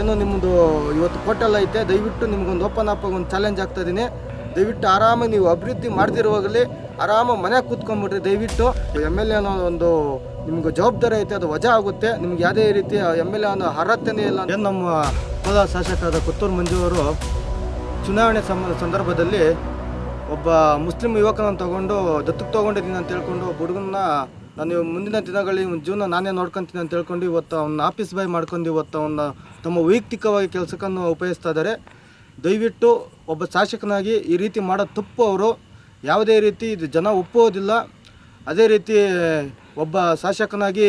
ಏನು ನಿಮ್ಮದು ಇವತ್ತು ಹೋಟೆಲ್ ಐತೆ, ದಯವಿಟ್ಟು ನಿಮ್ಗೊಂದು ಓಪನ್ ಅಪ್ ಒಂದು ಚಾಲೆಂಜ್ ಆಗ್ತಾ ಇದ್ದೀನಿ ದಯವಿಟ್ಟು ಆರಾಮಾಗಿ ನೀವು ಅಭಿವೃದ್ಧಿ ಮಾಡ್ದಿರುವಾಗಲೇ ಆರಾಮ ಮನೆ ಕೂತ್ಕೊಂಡ್ಬಿಟ್ರಿ ದಯವಿಟ್ಟು. ಎಂ ಎಲ್ ಎ ಅನ್ನೋ ಒಂದು ನಿಮ್ಗೆ ಜವಾಬ್ದಾರಿ ಐತೆ, ಅದು ವಜಾ ಆಗುತ್ತೆ. ನಿಮ್ಗೆ ಯಾವುದೇ ರೀತಿ ಎಂ ಎಲ್ ಎ ಅನ್ನೋ ಅರ್ಹತೆನೇ ಇಲ್ಲ ಏನು ನಮ್ಮ ಕೋಲಾರ ಶಾಸಕರಾದ ಪುತ್ತೂರು ಮಂಜು ಅವರು ಚುನಾವಣೆ ಸಂದರ್ಭದಲ್ಲಿ ಒಬ್ಬ ಮುಸ್ಲಿಂ ಯುವಕನನ್ನು ತಗೊಂಡು ದತ್ತಕ್ಕೆ ತೊಗೊಂಡಿದ್ದೀನಿ ಅಂತ ಹೇಳ್ಕೊಂಡು ಒಬ್ಬ ಹುಡುಗನ್ನ ನಾನು ಮುಂದಿನ ದಿನಗಳಲ್ಲಿ ಇವ್ನ ಜೀವನ ನಾನೇ ನೋಡ್ಕೊಂತೀನಿ ಅಂತ ಹೇಳ್ಕೊಂಡು ಇವತ್ತು ಅವ್ನ ಆಫೀಸ್ ಬಾಯ್ ಮಾಡ್ಕೊಂಡು ಇವತ್ತು ಅವನ್ನ ತಮ್ಮ ವೈಯಕ್ತಿಕವಾಗಿ ಕೆಲಸಕ್ಕನ್ನು ಉಪಯೋಗಿಸ್ತಾ ಇದ್ದಾರೆ. ದಯವಿಟ್ಟು ಒಬ್ಬ ಶಾಸಕನಾಗಿ ಈ ರೀತಿ ಮಾಡೋ ತಪ್ಪು ಅವರು ಯಾವುದೇ ರೀತಿ ಇದು ಜನ ಒಪ್ಪೋದಿಲ್ಲ ಅದೇ ರೀತಿ ಒಬ್ಬ ಶಾಸಕನಾಗಿ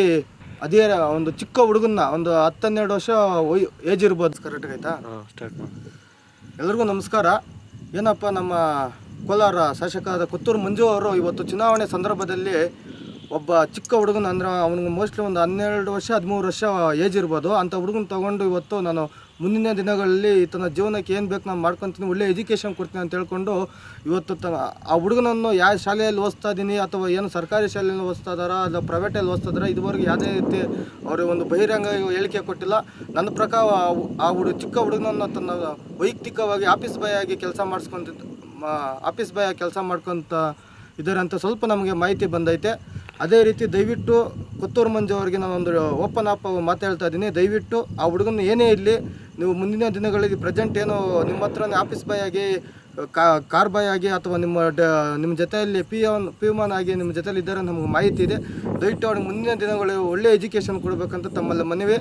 ಅದೇ ಒಂದು ಚಿಕ್ಕ ಹುಡುಗನ್ನ ಒಂದು ಹತ್ತನ್ನೆರಡು ವರ್ಷ ವಯ್ ಏಜ್ ಇರ್ಬೋದು. ಕರೆಕ್ಟ್ ಆಯ್ತಾ? ಎಲ್ರಿಗೂ ನಮಸ್ಕಾರ. ಏನಪ್ಪ ನಮ್ಮ ಕೋಲಾರ ಶಾಸಕರಾದ ಕೊತ್ತೂರು ಮಂಜು ಅವರು ಇವತ್ತು ಚುನಾವಣೆ ಸಂದರ್ಭದಲ್ಲಿ ಒಬ್ಬ ಚಿಕ್ಕ ಹುಡುಗನ ಅಂದ್ರೆ ಅವ್ನಿಗೆ ಮೋಸ್ಟ್ಲಿ ಒಂದು ಹನ್ನೆರಡು ವರ್ಷ, ಹದಿಮೂರು ವರ್ಷ ಏಜ್ ಇರ್ಬೋದು. ಅಂಥ ಹುಡುಗನ ತಗೊಂಡು ಇವತ್ತು ನಾನು ಮುಂದಿನ ದಿನಗಳಲ್ಲಿ ತನ್ನ ಜೀವನಕ್ಕೆ ಏನು ಬೇಕು ನಾನು ಮಾಡ್ಕೊತೀನಿ, ಒಳ್ಳೆ ಎಜುಕೇಷನ್ ಕೊಡ್ತೀನಿ ಅಂತ ಹೇಳ್ಕೊಂಡು ಇವತ್ತು ತನ್ನ ಆ ಹುಡುಗನನ್ನು ಯಾವ ಶಾಲೆಯಲ್ಲಿ ಓದ್ತಾ ಇದ್ದೀನಿ ಅಥವಾ ಏನು ಸರ್ಕಾರಿ ಶಾಲೆಯಲ್ಲಿ ಓದ್ತಾ ಇದ್ದಾರಾ ಅಥವಾ ಪ್ರೈವೇಟಲ್ಲಿ ಓದಿಸ್ತಾ ಇದ್ದಾರಾ ಇದುವರೆಗೂ ಯಾವುದೇ ರೀತಿ ಅವ್ರಿಗೆ ಒಂದು ಬಹಿರಂಗ ಹೇಳಿಕೆ ಕೊಟ್ಟಿಲ್ಲ. ನನ್ನ ಪ್ರಕಾರ ಆ ಹುಡುಗ ಚಿಕ್ಕ ಹುಡುಗನನ್ನು ತನ್ನ ವೈಯಕ್ತಿಕವಾಗಿ ಆಫೀಸ್ ಬಾಯ್ ಆಗಿ ಕೆಲಸ ಮಾಡಿಸ್ಕೊತಿದ್ದು ಆಫೀಸ್ ಬಾಯ್ ಆಗಿ ಕೆಲಸ ಮಾಡ್ಕೊತ ಇದ್ದಾರೆ ಅಂತ ಸ್ವಲ್ಪ ನಮಗೆ ಮಾಹಿತಿ ಬಂದೈತೆ. ಅದೇ ರೀತಿ ದಯವಿಟ್ಟು ಕುತ್ತೂರು ಮಂಜು ಅವರಿಗೆ ನಾನೊಂದು ಓಪನ್ ಅಪ್ ಮಾತಾಡ್ತಾ ಇದ್ದೀನಿ. ದಯವಿಟ್ಟು ಆ ಹುಡುಗನ ಏನೇ ಇರಲಿ, ನೀವು ಮುಂದಿನ ದಿನಗಳಲ್ಲಿ ಪ್ರೆಸೆಂಟ್ ಏನು ನಿಮ್ಮ ಹತ್ರನೇ ಆಫೀಸ್ ಬಾಯ್ ಆಗಿ ಕಾರ್ ಬಾಯ್ ಆಗಿ ಅಥವಾ ನಿಮ್ಮ ಡ, ನಿಮ್ಮ ಜೊತೆಯಲ್ಲಿ ಪಿ ಒನ್ ಪಿ ಒನ್ ಆಗಿ ನಿಮ್ಮ ಜೊತೆಯಲ್ಲಿ ಇದ್ದಾರೆ ನಮಗೆ ಮಾಹಿತಿ ಇದೆ. ದಯವಿಟ್ಟು ಅವ್ರಿಗೆ ಮುಂದಿನ ದಿನಗಳು ಒಳ್ಳೆ ಎಜುಕೇಷನ್ ಕೊಡಬೇಕಂತ ತಮ್ಮಲ್ಲಿ ಮನವಿ.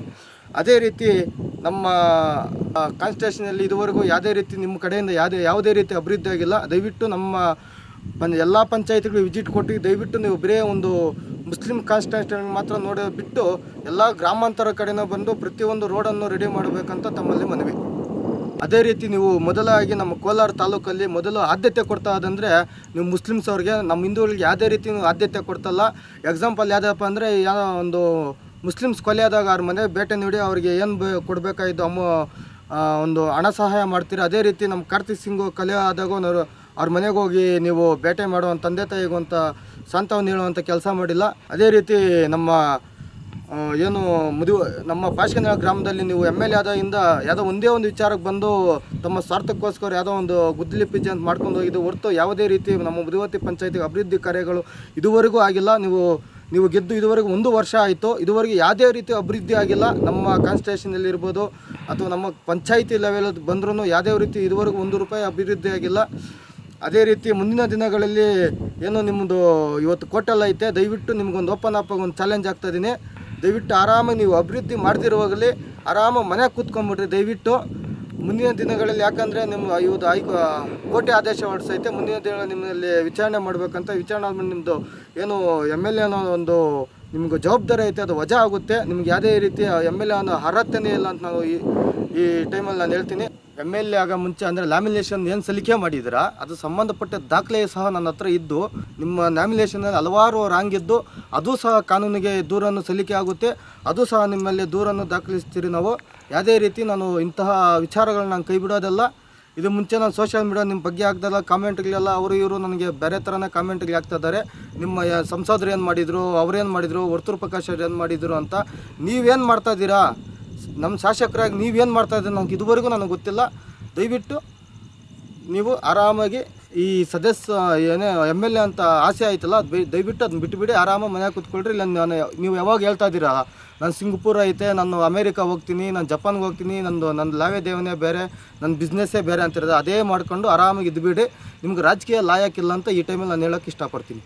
ಅದೇ ರೀತಿ ನಮ್ಮ ಕಾನ್ಸ್ಟಿಟ್ಯೂಷನಲ್ಲಿ ಇದುವರೆಗೂ ಯಾವುದೇ ರೀತಿ ನಿಮ್ಮ ಕಡೆಯಿಂದ ಯಾವುದೇ ಯಾವುದೇ ರೀತಿ ಅಭಿವೃದ್ಧಿ ಆಗಿಲ್ಲ. ದಯವಿಟ್ಟು ನಮ್ಮ ಪಂಚ ಎಲ್ಲ ಪಂಚಾಯತ್ಗಳು ವಿಸಿಟ್ ಕೊಟ್ಟು ದಯವಿಟ್ಟು ನೀವು ಬರೇ ಒಂದು ಮುಸ್ಲಿಂ ಕಾನ್ಸ್ಟಿಟ್ಯೂಷನ್ ಮಾತ್ರ ನೋಡಿ ಬಿಟ್ಟು ಎಲ್ಲ ಗ್ರಾಮಾಂತರ ಕಡೆನೂ ಬಂದು ಪ್ರತಿಯೊಂದು ರೋಡನ್ನು ರೆಡಿ ಮಾಡಬೇಕಂತ ತಮ್ಮಲ್ಲಿ ಮನವಿ. ಅದೇ ರೀತಿ ನೀವು ಮೊದಲಾಗಿ ನಮ್ಮ ಕೋಲಾರ ತಾಲೂಕಲ್ಲಿ ಮೊದಲು ಆದ್ಯತೆ ಕೊಡ್ತಾ ಅದಂದರೆ ನೀವು ಮುಸ್ಲಿಮ್ಸ್ ಅವ್ರಿಗೆ, ನಮ್ಮ ಹಿಂದೂಗಳಿಗೆ ಯಾವುದೇ ರೀತಿ ಆದ್ಯತೆ ಕೊಡ್ತಲ್ಲ. ಎಕ್ಸಾಂಪಲ್ ಯಾವುದಪ್ಪ ಅಂದರೆ ಯಾವ ಒಂದು ಮುಸ್ಲಿಮ್ಸ್ ಕೊಲೆ ಆದಾಗ ಅವ್ರ ಮನೆ ಭೇಟಿ ನೀಡಿ ಅವರಿಗೆ ಏನು ಬೇ ಕೊಡಬೇಕಾಗಿದ್ದು ಅಮ್ಮ ಒಂದು ಹಣ ಸಹಾಯ ಮಾಡ್ತೀರಿ? ಅದೇ ರೀತಿ ನಮ್ಮ ಕಾರ್ತಿಕ್ ಸಿಂಗು ಕಲೆ ಆದಾಗ ಅವ್ರ ಮನೆಗೆ ಹೋಗಿ ನೀವು ಬೇಟೆ ಮಾಡುವಂಥ ತಂದೆ ತಾಯಿಗೂ ಅಂತ ಸಾಂತ್ವನ ಹೇಳುವಂಥ ಕೆಲಸ ಮಾಡಿಲ್ಲ. ಅದೇ ರೀತಿ ನಮ್ಮ ಏನು ಮದುವೆ, ನಮ್ಮ ಪಾಶ್ಕಂದ ಗ್ರಾಮದಲ್ಲಿ ನೀವು ಎಂ ಎಲ್ ಎ ಆದಾಗಿಂದ ಯಾವುದೋ ಒಂದೇ ಒಂದು ವಿಚಾರಕ್ಕೆ ಬಂದು ತಮ್ಮ ಸ್ವಾರ್ಥಕ್ಕೋಸ್ಕರ ಯಾವುದೋ ಒಂದು ಗುದ್ದಲಿ ಪಿಜ್ಜೆ ಅಂತ ಮಾಡ್ಕೊಂಡು ಹೋಗಿದ್ದು ಹೊರತು ಯಾವುದೇ ರೀತಿ ನಮ್ಮ ಮದುವತಿ ಪಂಚಾಯತಿ ಅಭಿವೃದ್ಧಿ ಕಾರ್ಯಗಳು ಇದುವರೆಗೂ ಆಗಿಲ್ಲ. ನೀವು ನೀವು ಗೆದ್ದು ಇದುವರೆಗೂ ಒಂದು ವರ್ಷ ಆಯಿತು. ಇದುವರೆಗೆ ಯಾವುದೇ ರೀತಿ ಅಭಿವೃದ್ಧಿ ಆಗಿಲ್ಲ. ನಮ್ಮ ಕಾನ್ಸ್ಟಿಟ್ಯೂಷನಲ್ಲಿ ಇರ್ಬೋದು ಅಥವಾ ನಮ್ಮ ಪಂಚಾಯಿತಿ ಲೆವೆಲ್ ಬಂದ್ರೂ ಯಾವುದೇ ರೀತಿ ಇದುವರೆಗೂ ಒಂದು ರೂಪಾಯಿ ಅಭಿವೃದ್ಧಿ ಆಗಿಲ್ಲ. ಅದೇ ರೀತಿ ಮುಂದಿನ ದಿನಗಳಲ್ಲಿ ಏನು ನಿಮ್ಮದು ಇವತ್ತು ಕೋಟೆಲ್ಲ ಐತೆ, ದಯವಿಟ್ಟು ನಿಮ್ಗೊಂದು ಓಪನ್ ಅಪ್ ಒಂದು ಚಾಲೆಂಜ್ ಆಗ್ತಾಯಿದ್ದೀನಿ ದಯವಿಟ್ಟು ಆರಾಮಾಗಿ ನೀವು ಅಭಿವೃದ್ಧಿ ಮಾಡ್ತಿರುವಾಗಲಿ ಆರಾಮಾಗಿ ಮನೆ ಕೂತ್ಕೊಂಡ್ಬಿಟ್ರಿ ದಯವಿಟ್ಟು. ಮುಂದಿನ ದಿನಗಳಲ್ಲಿ ಯಾಕಂದರೆ ನಿಮ್ಮ ಇವತ್ತು ಐ ಕೋಟೆ ಆದೇಶ ಹೊರಡಿಸೈತೆ, ಮುಂದಿನ ದಿನ ನಿಮ್ಮಲ್ಲಿ ವಿಚಾರಣೆ ಮಾಡಬೇಕಂತ, ವಿಚಾರಣೆ ಆದ್ಮೇಲೆ ನಿಮ್ಮದು ಏನು ಎಂ ಎಲ್ ಎ ಅನ್ನೋ ಒಂದು ನಿಮ್ಗೆ ಜವಾಬ್ದಾರಿ ಐತೆ, ಅದು ವಜಾ ಆಗುತ್ತೆ. ನಿಮ್ಗೆ ಯಾವುದೇ ರೀತಿ ಎಂ ಎಲ್ ಎ ಅನ್ನೋ ಅರ್ಹತೆನೇ ಇಲ್ಲ ಅಂತ ನಾವು ಈ ಈ ಟೈಮಲ್ಲಿ ನಾನು ಹೇಳ್ತೀನಿ ಎಂ ಎಲ್ ಎ ಆಗ ಮುಂಚೆ ಅಂದರೆ ಲ್ಯಾಮಿನೇಷನ್ ಏನು ಸಲಿಕೆ ಮಾಡಿದ್ದೀರಾ, ಅದು ಸಂಬಂಧಪಟ್ಟ ದಾಖಲೆ ಸಹ ನನ್ನ ಹತ್ರ ಇದ್ದು, ನಿಮ್ಮ ಲ್ಯಾಮಿನೇಷನಲ್ಲಿ ಹಲವಾರು ರಾಂಗ್ ಇದ್ದು, ಅದು ಸಹ ಕಾನೂನಿಗೆ ದೂರನ್ನು ಸಲ್ಲಿಕೆ ಆಗುತ್ತೆ, ಅದು ಸಹ ನಿಮ್ಮಲ್ಲಿ ದೂರನ್ನು ದಾಖಲಿಸ್ತೀರಿ ನಾವು. ಯಾವುದೇ ರೀತಿ ನಾನು ಇಂತಹ ವಿಚಾರಗಳನ್ನ ನಾನು ಕೈ ಬಿಡೋದಲ್ಲ. ಇದು ಮುಂಚೆ ನಾನು ಸೋಷಿಯಲ್ ಮೀಡಿಯಾ ನಿಮ್ಮ ಬಗ್ಗೆ ಹಾಕ್ದಲ್ಲ ಕಾಮೆಂಟ್ಗಳೆಲ್ಲ ಅವರು ಇವರು ನನಗೆ ಬೇರೆ ಥರನೇ ಕಾಮೆಂಟ್ಗಳು ಆಗ್ತಾ ನಿಮ್ಮ ಸಂಸದರು ಏನು ಮಾಡಿದರು ಅವ್ರೇನು ಮಾಡಿದರು ವರ್ತೂರು ಪ್ರಕಾಶ್ ಅವ್ರು ಏನು ಮಾಡಿದರು ಅಂತ ನೀವೇನು ಮಾಡ್ತಾ ಇದ್ದೀರಾ? ನಮ್ಮ ಶಾಸಕರಾಗಿ ನೀವೇನು ಮಾಡ್ತಾ ಇದ್ದೀರಿ ನನಗೆ ಇದುವರೆಗೂ ನನಗೆ ಗೊತ್ತಿಲ್ಲ. ದಯವಿಟ್ಟು ನೀವು ಆರಾಮಾಗಿ ಈ ಸದಸ್ಯ, ಏನೇ ಎಂ ಎಲ್ ಎ ಅಂತ ಆಸೆ ಆಯ್ತಲ್ಲ, ಅದು ದಯವಿಟ್ಟು ಅದನ್ನ ಬಿಟ್ಟುಬಿಡಿ ಆರಾಮಾಗಿ ಮನೆಯಾಗ ಕೂತ್ಕೊಳ್ರಿ. ಇಲ್ಲ, ನಾನು ನೀವು ಯಾವಾಗ ಹೇಳ್ತಾ ಇದ್ದೀರಾ? ನಾನು ಸಿಂಗಪೂರ್ ಐತೆ, ನಾನು ಅಮೇರಿಕಾ ಹೋಗ್ತೀನಿ, ನಾನು ಜಪಾನ್ಗೆ ಹೋಗ್ತೀನಿ, ನಂದು ನನ್ನ ಲಾವೇ ದೇವನೇ ಬೇರೆ, ನನ್ನ ಬಿಸ್ನೆಸ್ಸೇ ಬೇರೆ ಅಂತಿರೋದು. ಅದೇ ಮಾಡ್ಕೊಂಡು ಆರಾಮಾಗಿ ಇದ್ದುಬಿಡಿ ನಿಮ್ಗೆ ರಾಜಕೀಯ ಲಾಯಕ್ಕಿಲ್ಲ ಅಂತ ಈ ಟೈಮಲ್ಲಿ ನಾನು ಹೇಳೋಕ್ಕೆ ಇಷ್ಟಪಡ್ತೀನಿ.